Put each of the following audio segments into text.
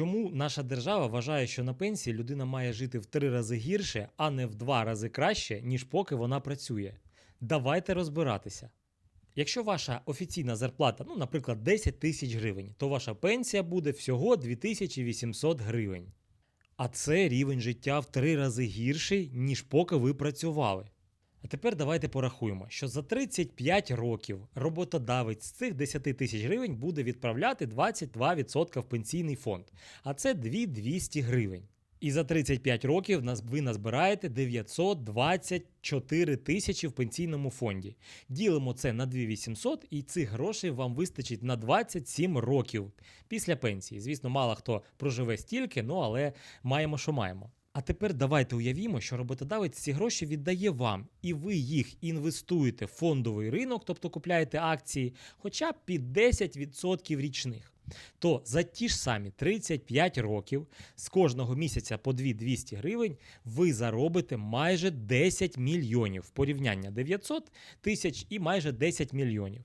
Чому наша держава вважає, що на пенсії людина має жити в три рази гірше, а не в два рази краще, ніж поки вона працює? Давайте розбиратися. Якщо ваша офіційна зарплата, ну, наприклад, 10 тисяч гривень, то ваша пенсія буде всього 2800 гривень. А це рівень життя в три рази гірший, ніж поки ви працювали. Тепер давайте порахуємо, що за 35 років роботодавець з цих 10 тисяч гривень буде відправляти 22% в пенсійний фонд, а це 2200 гривень. І за 35 років ви назбираєте 924 тисячі в пенсійному фонді. Ділимо це на 2800, і цих грошей вам вистачить на 27 років після пенсії. Звісно, мало хто проживе стільки, ну але маємо, що маємо. А тепер давайте уявімо, що роботодавець ці гроші віддає вам, і ви їх інвестуєте в фондовий ринок, тобто купляєте акції, хоча б під 10% річних. То за ті ж самі 35 років з кожного місяця по 2200 гривень ви заробите майже 10 мільйонів. Порівняння 900 тисяч і майже 10 мільйонів.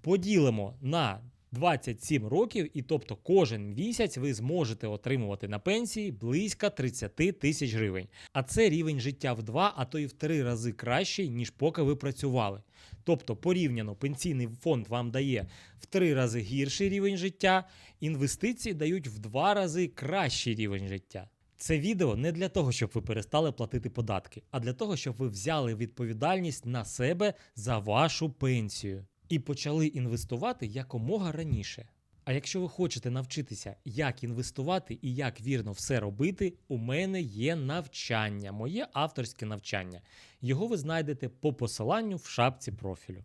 Поділимо на 27 років, і тобто кожен місяць ви зможете отримувати на пенсії близько 30 тисяч гривень. А це рівень життя в два, а то і в три рази кращий, ніж поки ви працювали. Тобто, порівняно, пенсійний фонд вам дає в три рази гірший рівень життя, інвестиції дають в два рази кращий рівень життя. Це відео не для того, щоб ви перестали платити податки, а для того, щоб ви взяли відповідальність на себе за вашу пенсію і почали інвестувати якомога раніше. А якщо ви хочете навчитися, як інвестувати і як вірно все робити, у мене є навчання, моє авторське навчання. Його ви знайдете по посиланню в шапці профілю.